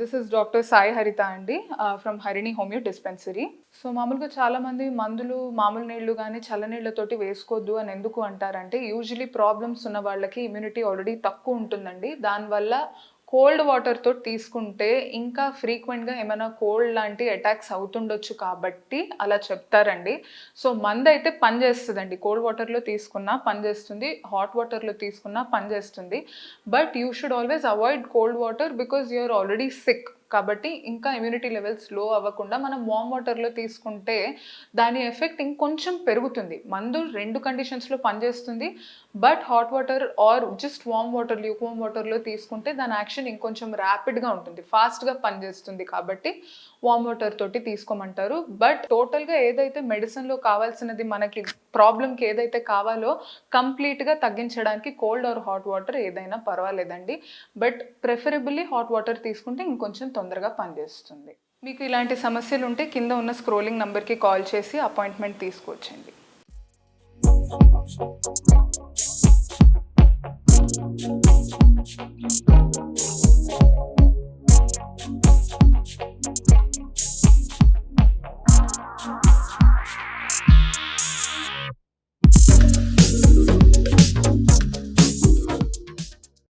This is doctor Sai Haritha అండి from Harini homeo dispensary so మామూలుగా చాలామంది మందులు మామూలు నీళ్ళు కానీ చల్లనీళ్ళతోటి వేసుకోవద్దు అని ఎందుకు అంటారంటే యూజువలీ ప్రాబ్లమ్స్ ఉన్న వాళ్ళకి ఇమ్యూనిటీ ఆల్రెడీ తక్కువ ఉంటుందండి. దానివల్ల కోల్డ్ వాటర్తో తీసుకుంటే ఇంకా ఫ్రీక్వెంట్గా ఏమైనా కోల్డ్ లాంటి అటాక్స్ అవుతుండొచ్చు కాబట్టి అలా చెప్తారండి. సో మందు అయితే పనిచేస్తుందండి కోల్డ్ వాటర్లో తీసుకున్నా పనిచేస్తుంది హాట్ వాటర్లో తీసుకున్నా పనిచేస్తుంది but you should always avoid cold water because you're already sick. కాబట్టి ఇంకా ఇమ్యూనిటీ లెవెల్స్లో అవ్వకుండా మనం వామ్ వాటర్లో తీసుకుంటే దాని ఎఫెక్ట్ ఇంకొంచెం పెరుగుతుంది. మందు రెండు కండిషన్స్లో పనిచేస్తుంది. But hot water or just warm water lukewarm వాటర్లో తీసుకుంటే దాని యాక్షన్ ఇంకొంచెం ర్యాపిడ్గా ఉంటుంది. ఫాస్ట్గా పనిచేస్తుంది కాబట్టి వామ్ వాటర్ తోటి తీసుకోమంటారు. బట్ టోటల్గా ఏదైతే మెడిసిన్లో కావాల్సినది మనకి ప్రాబ్లంకి ఏదైతే కావాలో కంప్లీట్గా తగ్గించడానికి కోల్డ్ ఆర్ హాట్ వాటర్ ఏదైనా పర్వాలేదండి. బట్ ప్రిఫరబుల్లీ హాట్ వాటర్ తీసుకుంటే ఇంకొంచెం తొందరగా పనిచేస్తుంది. మీకు ఇలాంటి సమస్యలు ఉంటే కింద ఉన్న స్క్రోలింగ్ నెంబర్కి కాల్ చేసి అపాయింట్మెంట్ తీసుకోవచ్చండి.